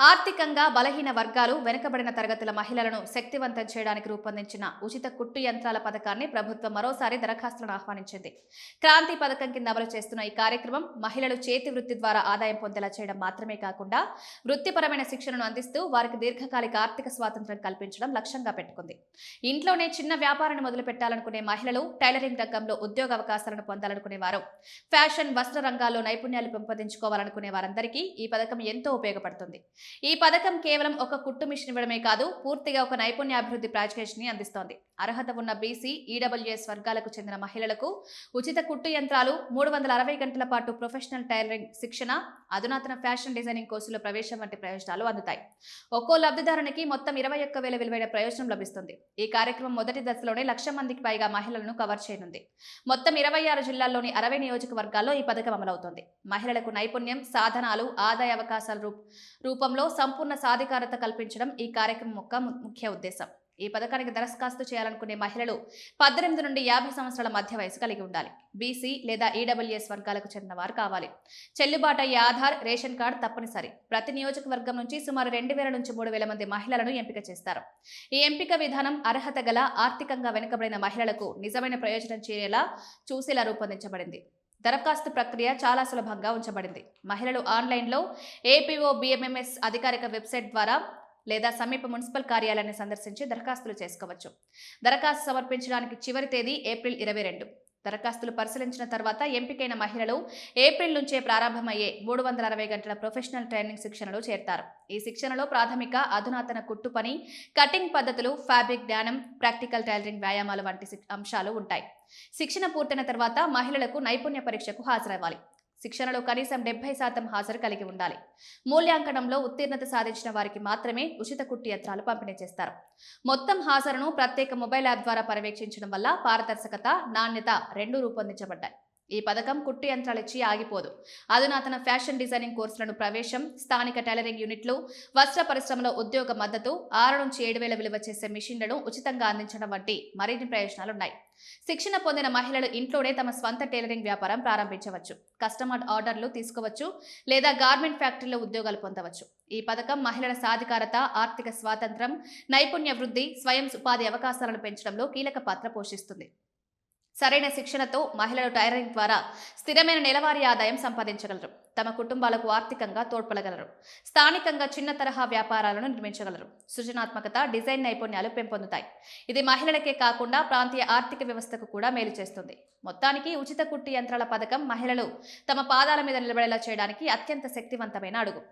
ఆర్థికంగా బలహీన వర్గాలు వెనుకబడిన తరగతుల మహిళలను శక్తివంతం చేయడానికి రూపొందించిన ఉచిత కుట్టు యంత్రాల పథకాన్ని ప్రభుత్వం మరోసారి దరఖాస్తులను ఆహ్వానించింది. క్రాంతి పథకం కింద అమలు చేస్తున్న ఈ కార్యక్రమం మహిళలు చేతి వృత్తి ద్వారా ఆదాయం పొందేలా చేయడం మాత్రమే కాకుండా వృత్తిపరమైన శిక్షణను అందిస్తూ వారికి దీర్ఘకాలిక ఆర్థిక స్వాతంత్రం కల్పించడం లక్ష్యంగా పెట్టుకుంది. ఇంట్లోనే చిన్న వ్యాపారాన్ని మొదలు పెట్టాలనుకునే మహిళలు టైలరింగ్ రంగంలో ఉద్యోగ అవకాశాలను పొందాలనుకునే వారు ఫ్యాషన్ వస్త్ర రంగాల్లో నైపుణ్యాలు పెంపొందించుకోవాలనుకునే వారందరికీ ఈ పథకం ఎంతో ఉపయోగపడుతుంది. ఈ పథకం కేవలం ఒక కుట్టు మిషన్ ఇవ్వడమే కాదు పూర్తిగా ఒక నైపుణ్యాభివృద్ధి ప్యాకేజ్ని అందిస్తోంది. అర్హత ఉన్న బీసీ ఈడబ్ల్యూఎస్ వర్గాలకు చెందిన మహిళలకు ఉచిత కుట్టు యంత్రాలు మూడు వందల అరవై గంటల పాటు ప్రొఫెషనల్ టైలరింగ్ శిక్షణ అధునాతన ఫ్యాషన్ డిజైనింగ్ కోర్సులో ప్రవేశం వంటి ప్రయోజనాలు అందుతాయి. ఒక్కో లబ్ధిదారునికి మొత్తం ఇరవై ఒక్క వేల విలువైన ప్రయోజనం లభిస్తుంది. ఈ కార్యక్రమం మొదటి దశలోనే లక్ష మందికి పైగా మహిళలను కవర్ చేయనుంది. మొత్తం ఇరవై ఆరు జిల్లాల్లోని అరవై నియోజకవర్గాల్లో ఈ పథకం అమలవుతోంది. మహిళలకు నైపుణ్యం సాధనాలు ఆదాయ అవకాశాల రూపంలో రూపంలో సంపూర్ణ సాధికారత కల్పించడం ఈ కార్యక్రమం యొక్క ముఖ్య ఉద్దేశం. ఈ పథకానికి దరఖాస్తు చేయాలనుకునే మహిళలు పద్దెనిమిది నుండి యాభై సంవత్సరాల మధ్య వయసు కలిగి ఉండాలి. బీసీ లేదా ఈడబ్ల్యూఎస్ వర్గాలకు చెందిన వారు కావాలి. చెల్లుబాటు అయ్యే ఆధార్ రేషన్ కార్డు తప్పనిసరి. ప్రతి నియోజకవర్గం నుంచి సుమారు రెండు వేల నుంచి మూడు వేల మంది మహిళలను ఎంపిక చేస్తారు. ఈ ఎంపిక విధానం అర్హత గల ఆర్థికంగా వెనుకబడిన మహిళలకు నిజమైన ప్రయోజనం చేరేలా చూసేలా రూపొందించబడింది. దరఖాస్తు ప్రక్రియ చాలా సులభంగా ఉంచబడింది. మహిళలు ఆన్లైన్లో ఏపీఓ బిఎంఎంఎస్ అధికారిక వెబ్సైట్ ద్వారా లేదా సమీప మున్సిపల్ కార్యాలయాన్ని సందర్శించి దరఖాస్తులు చేసుకోవచ్చు. దరఖాస్తు సమర్పించడానికి చివరి తేదీ ఏప్రిల్ ఇరవై రెండు. దరఖాస్తులు పరిశీలించిన తర్వాత ఎంపికైన మహిళలు ఏప్రిల్ నుంచే ప్రారంభమయ్యే మూడు వందల అరవై గంటల ప్రొఫెషనల్ ట్రైనింగ్ శిక్షణలో చేరతారు. ఈ శిక్షణలో ప్రాథమిక అధునాతన కుట్టు పని కటింగ్ పద్ధతులు ఫ్యాబ్రిక్ జ్ఞానం ప్రాక్టికల్ టైలరింగ్ వ్యాయామాలు వంటి అంశాలు ఉంటాయి. శిక్షణ పూర్తయిన తర్వాత మహిళలకు నైపుణ్య పరీక్షకు హాజరవ్వాలి. శిక్షణలో కనీసం డెబ్బై శాతం హాజరు కలిగి ఉండాలి. మూల్యాంకనంలో ఉత్తీర్ణత సాధించిన వారికి మాత్రమే ఉచిత కుట్టి యంత్రాలు పంపిణీ చేస్తారు. మొత్తం హాజరును ప్రత్యేక మొబైల్ యాప్ ద్వారా పర్యవేక్షించడం వల్ల పారదర్శకత నాణ్యత రెండూ రూపొందించబడ్డాయి. ఈ పథకం కుట్టు యంత్రాలు ఇచ్చి ఆగిపోదు. అధునాతన ఫ్యాషన్ డిజైనింగ్ కోర్సులను ప్రవేశం స్థానిక టైలరింగ్ యూనిట్లు వస్త్ర పరిశ్రమలో ఉద్యోగ మద్దతు ఆరు నుంచి ఏడు వేల విలువ చేసే మిషన్లను ఉచితంగా అందించడం వంటి మరిన్ని ప్రయోజనాలున్నాయి. శిక్షణ పొందిన మహిళలు ఇంట్లోనే తమ స్వంత టైలరింగ్ వ్యాపారం ప్రారంభించవచ్చు. కస్టమర్ ఆర్డర్లు తీసుకోవచ్చు లేదా గార్మెంట్ ఫ్యాక్టరీలో ఉద్యోగాలు పొందవచ్చు. ఈ పథకం మహిళల సాధికారత ఆర్థిక స్వాతంత్రం నైపుణ్య వృద్ధి స్వయం ఉపాధి అవకాశాలను పెంచడంలో కీలక పాత్ర పోషిస్తుంది. సరైన శిక్షణతో మహిళలు టైలరింగ్ ద్వారా స్థిరమైన నెలవారీ ఆదాయం సంపాదించగలరు. తమ కుటుంబాలకు ఆర్థికంగా తోడ్పడగలరు. స్థానికంగా చిన్న తరహా వ్యాపారాలను నిర్మించగలరు. సృజనాత్మకత డిజైన్ నైపుణ్యాలు పెంపొందుతాయి. ఇది మహిళలకే కాకుండా ప్రాంతీయ ఆర్థిక వ్యవస్థకు కూడా మేలు చేస్తుంది. మొత్తానికి ఉచిత కుట్టి యంత్రాల పథకం మహిళలు తమ పాదాల మీద నిలబడేలా చేయడానికి అత్యంత శక్తివంతమైన అడుగు.